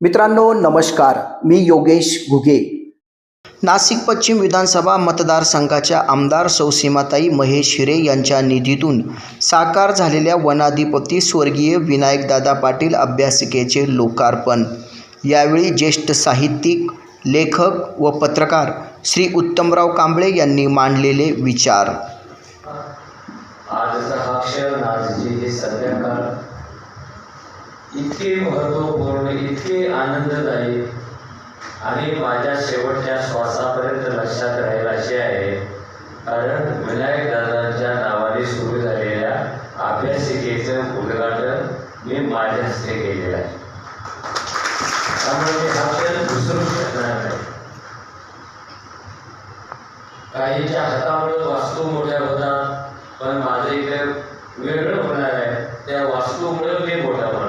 मित्रांनो नमस्कार. मी योगेश घुगे. नाशिक पश्चिम विधानसभा मतदारसंघाच्या आमदार सौसीमाताई महेश हिरे यांच्या निधीतून साकार झालेल्या वनाधिपती स्वर्गीय विनायकदादा पाटील अभ्यासिकेचे लोकार्पण. यावेळी ज्येष्ठ साहित्यिक लेखक व पत्रकार श्री उत्तमराव कांबळे यांनी मांडलेले विचार. आजचा हा क्षण आज जे संध्याकाळ इतके महत्त्वपूर्ण इतके आनंददायी आणि माझ्या शेवटच्या श्वासापर्यंत लक्षात राहील असे आहे. कारण विनायक दादांच्या नावाने सुरू झालेल्या अभ्यासिकेचं उद्घाटन मी माझ्या हस्ते केलेलं आहे. त्यामुळे मी हा क्षण विसरू शकणार नाही. काहीच्या हातामुळे वास्तू मोठ्या होतात पण माझं इथे वेगळं होणार आहे. त्या वास्तूमुळे मी मोठा होणार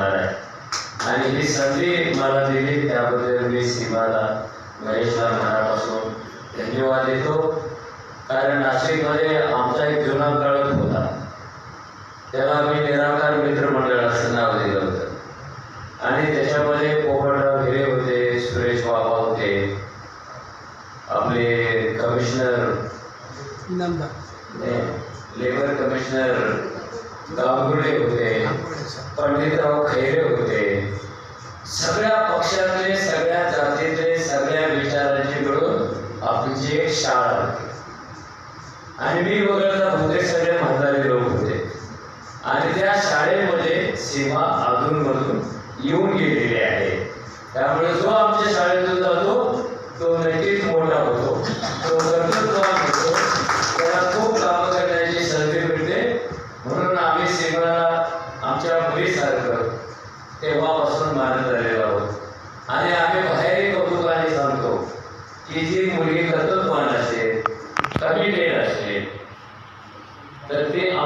आणि ही संधी मला दिली त्याबद्दल मी सीमाला महेशला मनापासून धन्यवाद देतो. कारण नाशिकमध्ये आमचा एक जुना कळत होता. त्याला मी निराकार मित्रमंडळ असं नाव दिलं होतं. आणि त्याच्यामध्ये पोपटराव हिरे होते सुरेश बाबा होते आपले कमिशनर लेबर कमिशनर गावगुडे होते. पंडितराव खैरे होते. सगळ्या पक्षातले सगळ्या जातीतले सगळ्या विचारांचे मिळून आपली एक शाळा होती. आणि मी वगळता होते सगळे म्हातारे लोक होते. आणि त्या शाळेमध्ये सीमा अधूनमधून येऊन गेलेली आहे. त्यामुळे जो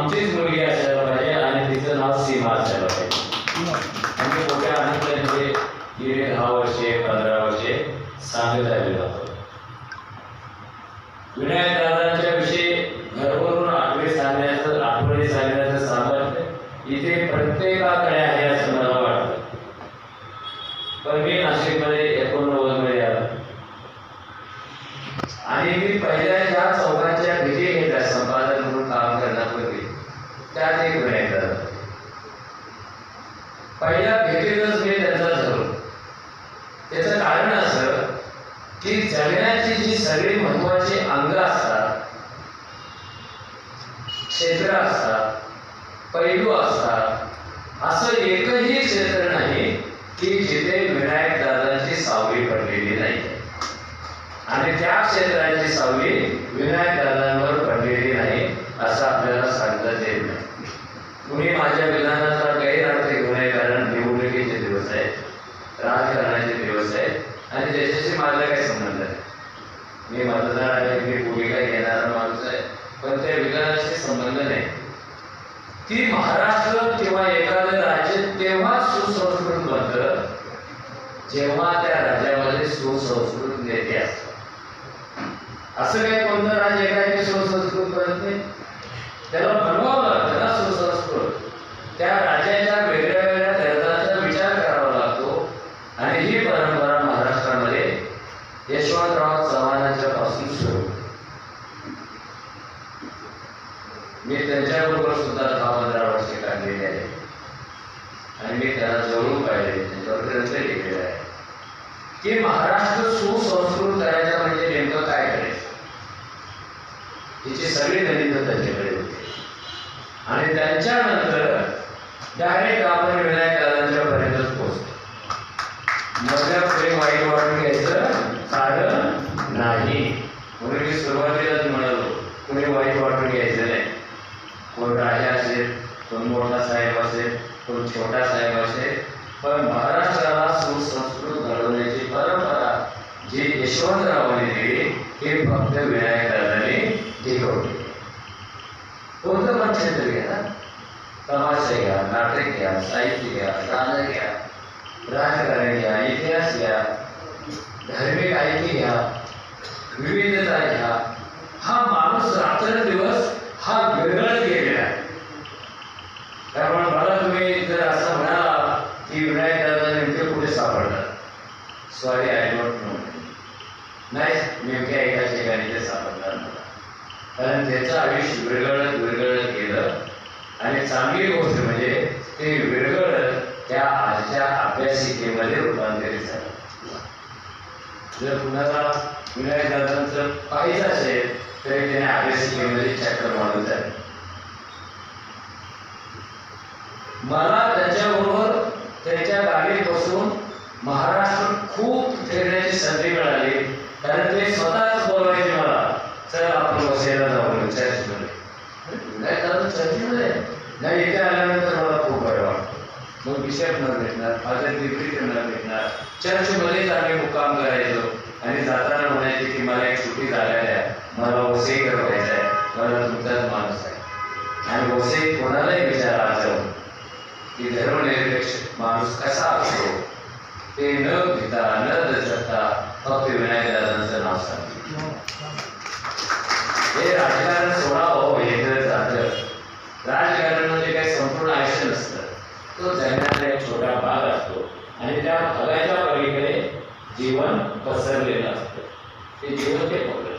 आमचीच मुलगी असायला पाहिजे. आणि तिचं नाव सीमा असायला पाहिजे आम्ही मोठ्या आनंदाचे गेले दहा वर्षे पंधरा वर्षे सांगत आलेलो आहोत विनायक दादांच्या विषयी घरवरून आठवणी सांगण्याचं आठवणी सांगण्याचं सामर्थ्य इथे प्रत्येकाकडे आहे असं मला वाटतं. पण मी नाशिकमध्ये एकोणनव्वदमध्ये आलो. आणि मी पहिल्या ज्या चौघांच्या भेटी घेतल्या संपादक म्हणून काम करण्यापूर्वी त्यात एक विनायक दादा होते. पहिल्या भेटीतच मी त्यांचा झालो त्याचं कारण असं की जगण्याची जी सगळी महत्वाची अंग असतात क्षेत्र असतात पैलू असतात असं एकही क्षेत्र नाही की जिथे विनायक दादांची सावली पडलेली नाही. आणि त्या क्षेत्राची सावली विनायक दादांवर पडलेली नाही असं आपल्याला सांगता येत नाही कुणी माझ्या विधानाचा गैरअर्थ घेऊ नये कारण निवडणुकीचे दिवस आहेत राजकारणाचे दिवस आहेत आणि त्याच्याशी माझा काही संबंध नाही मी मतदार आहे मी भूमिका घेणारा माणूस आहे पण त्या विधानाशी संबंध नाही ती महाराष्ट्र किंवा एखादं राज्य तेव्हा सुसंस्कृत बनतं जेव्हा त्या राज्यामध्ये सुसंस्कृत नेते असतात. असं काही कोणतं राज्य काय सुसंस्कृत बनत? नाही त्याला बनवावं लागतं ना सुसंस्कृत त्या राज्याच्या वेगळ्या वेगळ्या धर्माचा विचार करावा लागतो आणि ही परंपरा महाराष्ट्रामध्ये यशवंतराव चव्हाणांच्या पासून सुरू होते. मी त्यांच्याबरोबर सुद्धा दहा पंधरा वर्षे काढलेली आहे आणि मी त्यांना जवळून पाहिजे त्याच्यावर ग्रंथ लिहिलेला आहे की महाराष्ट्र सुसंस्कृत करायचा म्हणजे नेमकं काय करायचं तिचे सगळे गणित त्यांच्याकडे होते. आणि त्यांच्यानंतर डायरेक्ट आपण विनायक दादांच्या पर्यंतच पोहोचतो मधल्या पुढे वाईट वाटून घ्यायचं कारण नाही. म्हणून मी सुरुवातीलाच म्हणालो कुणी वाईट वाटून घ्यायचं नाही कोण राजा असेल कोण मोठा साहेब असेल कोण छोटा साहेब असेल पण महाराष्ट्राला सुसंस्कृत घडवण्याची परंपरा जी यशवंतरावांनी दिली हे फक्त विनायक दादाने टिकवली कोणतं पण क्षेत्र घ्या ना तमाशा घ्या नाटक घ्या साहित्य घ्या गाणं घ्या राजकारण घ्या इतिहास घ्या धार्मिक ऐकी घ्या विविधता घ्या हा माणूस रात्रंदिवस हा वेगळाच गेलेला आहे. त्यामुळे मला तुम्ही जर असं म्हणाला की विनायक दादा नेमके कुठे सापडतात? सॉरी आय डोंट नो नाही नेमक्या एका ठिकाणी ते सापडणार मला कारण त्याचं आयुष्य वेगळं विरघळत गेलं. आणि चांगली गोष्ट म्हणजे ते विरघळत त्या आजच्या अभ्यासिकेमध्ये रूपांतरित झालं. जर कुणाला विनायक दादांचं पाहिजे असेल तरी त्याने अभ्यासिकेमध्ये चक्कर मारून जाईल मला त्याच्याबरोबर त्याच्या गाडीत बसून महाराष्ट्र खूप फिरण्याची संधी मिळाली. कारण ते स्वतःच बोलवायचे मला. चल आपण बसायला जाऊ चर्चमध्ये. नाही तर नाही इथे आल्यानंतर मला खूप बरं वाटतं. मग बिशपनं भेटणार फादर डिप्रिटनर भेटणार. चर्चमध्येच आम्ही मुक्काम करायचो आणि जाताना म्हणायचे की मला एक सुट्टी झालेली आहे मला वसईकर व्हायचं आहे. मला तुमचाच माणूस आहे. आणि वसई कोणालाही विचारा जाऊन की धर्मनिरपेक्ष माणूस कसा असतो ते न घेता न दचकता फक्त विनायक दादांचं नाव सांगितलं हे राजकारण सोडावं हो येतं जातं राजकारण म्हणजे काही संपूर्ण आयुष्य नसतं. तो जगण्याचा एक छोटा भाग असतो. आणि त्या भागाच्या पलीकडे जीवन पसरलेलं असतं. ते जीवन ते पकडत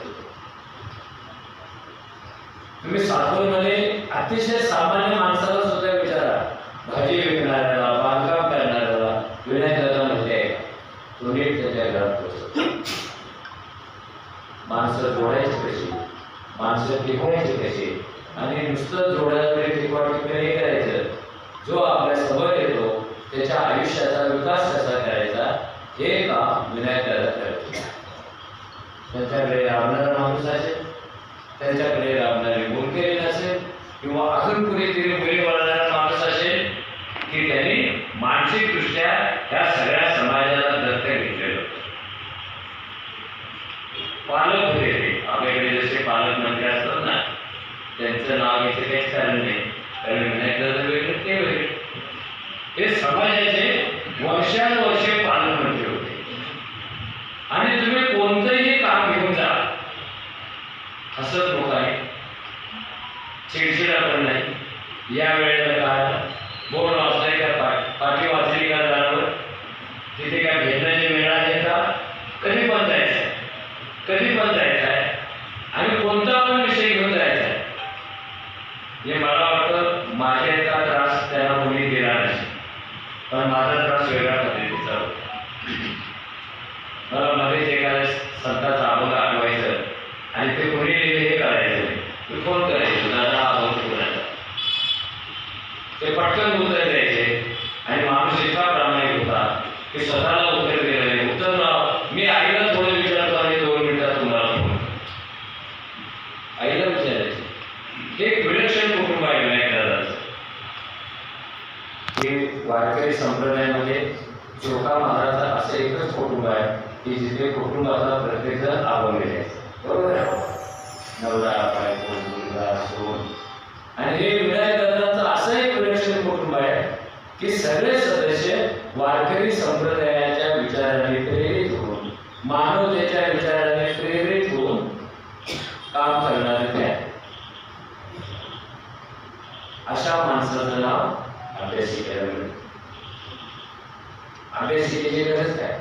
तुम्ही सातूरमध्ये अतिशय सामान्य माणसाला सुद्धा विचारा. भाजी विकणाऱ्याला बांधकाम करणाऱ्याला विनायकाला म्हणजे आहे तो नीट त्याच्या घरात पोहोचतो माणसं जोडायची कशी? माणसं टिकवायची कशी? आणि नुसतं जोडायला टिकवा टिकणे करायचं. जो आपल्यासमोर येतो त्याच्या आयुष्याचा विकास कसा करायचा हे काम विनायक दादा करतो त्यांच्याकडे राबणारा माणूस असेल त्यांच्याकडे राबणारे मुलगे असेल किंवा अजून कुणीतरी मुली वळणारा माणूस असेल की त्यांनी मानसिकदृष्ट्या ह्या सगळ्या समाजाला दत्तक घेतलेलं होतं. पालक होते ते आपल्याकडे जसे पालकमंत्री असतात ना त्यांचं नाव घेतलं काहीच कारण नाही कारण विनायक दादा वेगळे ते वेगळे हे समाजाचे वर्षानुवर्षे पालकमंत्री होते आणि तुम्ही कोणतंही काम घेऊन जा हसत लोक आहे. चिडचिड पण नाही. या वेळेला काय? बोर्ड वाचलाय का पाठ पाठी वाचली का जाणार? तिथे काय घेण्याची मिळाले आहे का? कधी पण जायचं. आहे कधी पण जायचं आहे. आणि कोणता पण विषय घेऊन जायचा आहे. हे मला वाटतं माझ्या इतका त्रास त्यांना कोणी दिला नाही. पण माझा त्रास वेगळ्या पद्धतीचा होता. मला मध्येच एखाद्या संतांचा अभंग आठवायचं आणि ते कोणी लिहिले हे करायचं नाही. मी फोन करायचो दादा हा अभंग कोणाचा ते पटकन उत्तर द्यायचे आणि माणूस इतका प्रामाणिक होता की स्वतःला उत्तर दिलं नाही उत्तर न- मी आईला थोडं विचारतो आणि दोन मिनिटात तुम्हाला फोन करतो. आईला विचारायचे हे एक विलक्षण कुटुंब आहे विनायक दादाचं हे वारकरी संप्रदायामध्ये जोका महाराजचा असं एकच कुटुंब आहे की जिथे कुटुंबाचा प्रत्येक जण आवडलेले आहे बरोबर आहे नवरा बायको मुलगा सोन. आणि हे विनायक दादांचं असं एक विलक्षण कुटुंब आहे की सगळे सदस्य वारकरी संप्रदायाच्या विचाराने प्रेरित होऊन मानवतेच्या विचाराने प्रेरित होऊन काम करणारे ते आहेत. अशा माणसाचं नाव अभ्यासिका म्हणून अभ्यासिकेची गरज काय?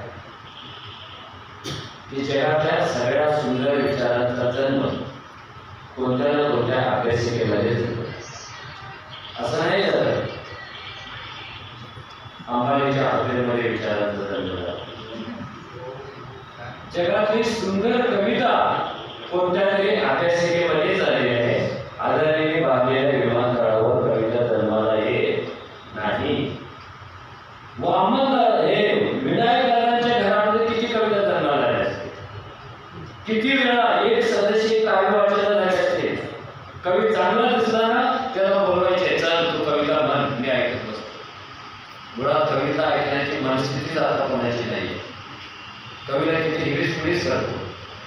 की जगातल्या सगळ्या सुंदर विचारांचा जन्म कोणत्या ना कोणत्या अभ्यासिकेमध्ये असं नाही झालं. अंबानीच्या हॉटेलमध्ये विचारांचा जन्म झाला. जगातली सुंदर कविता कोणत्या तरी अभ्यासिकेमध्ये झाली आहे आदरणीय बांधलेल्या विमानतळावर कविता जन्माला येत नाही मोहम्मद हे विनायक दादांच्या घरामध्ये किती कविता जन्माला आल्या असतील किती वेळा एक सदस्य काव्य वाचनाला झाले असते कवी चांगला दिसला ना त्याला बोलवायचे चल तू कविता म्हण मी ऐकत बसतो मुळात कविता ऐकण्याची मनस्थितीच आता कोणाची नाही. कवीला तिथे इंग्लिश फिरीस करतो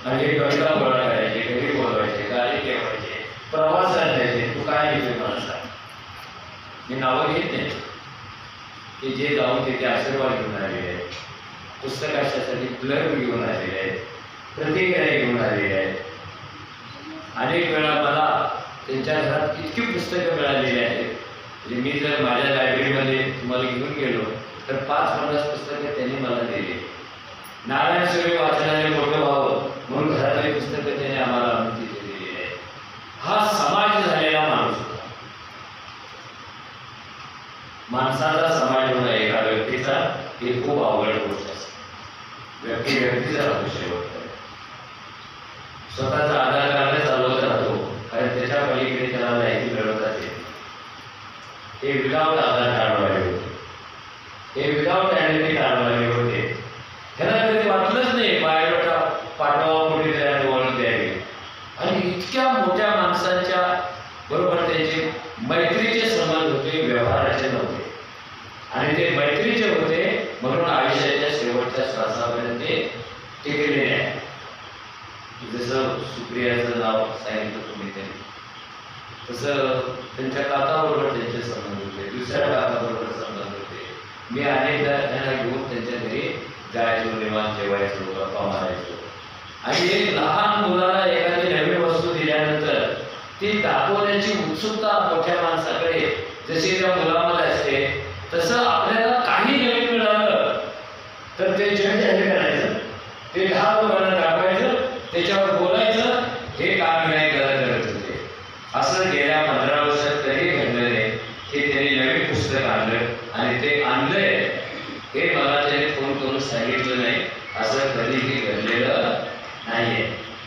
म्हणजे कविता गोळा करायची कवी बोलवायचे गाणी ठेवायचे प्रवासात द्यायचे तू काय घेतोय मला सांग. मी नावं घेत नाही. की जे जाऊन तिथे आशीर्वाद घेऊन आलेले आहेत पुस्तकासाठी क्लर्क घेऊन आलेले आहेत प्रतिक्रिया घेऊन आलेले आहेत. अनेक वेळा मला त्यांच्या घरात इतकी पुस्तकं मिळालेली आहेत. म्हणजे मी जर माझ्या लायब्ररीमध्ये तुम्हाला घेऊन गेलो तर पाच पन्नास पुस्तके त्यांनी मला दिली. नारायण सुरे वाचनाने मोठं व्हावं म्हणून घरातली पुस्तकं त्याने आम्हाला अनुमती दिलेली आहे हा समाज झालेला माणूस होता. माणसाचा समाज होणं एका व्यक्तीचा हे खूप अवघड गोष्ट असते. व्यक्ती व्यक्तीचा राहतो शेवट स्वतःचा आधार कार्ड चालवत राहतो कारण त्याच्या पलीकडे त्याला माहिती मिळवता येते हे विदाऊट आधार कार्ड हे विदाऊट आयडेंटिटी कार्डवाले होते ह्याला कधी वाटलंच नाही बायोडाटा पाठवा कुठे तयार ओळख द्यावी. आणि इतक्या मोठ्या माणसांच्या बरोबर त्यांचे मैत्रीचे संबंध होते व्यवहाराचे नव्हते. आणि ते मैत्रीचे होते म्हणून आयुष्याच्या शेवटच्या श्वासापर्यंत ते टिकलेले आहे जसं सुप्रियाचं नाव सांगितलं तुम्ही त्यांनी. तसं त्यांच्या काकाबरोबर त्यांचे संबंध होते दुसऱ्या काकाबरोबर मी अनेकदा त्यांना घेऊन त्यांच्या घरी जायचो निवांत जेवायचो गप्पा मारायचो. आणि एक लहान मुलाला एखादी नवीन वस्तू दिल्यानंतर ती दाखवण्याची उत्सुकता मोठ्या माणसाकडे जशी त्या मुलामध्ये असते तसं आपल्याला काही नवीन मिळालं तर ते जग जाहीर करायचं. ते दहा लोकांना दाखवायचं त्याच्यावर बोलायचं हे काम नाही करायला करत होते. असं गेल्या पंधरा वर्षात कधी घडलं नाही की त्यांनी नवीन पुस्तक आणलं आणि ते आणलंय हे मला त्याने फोन करून सांगितलं नाही असं कधीही घडलेलं नाहीये या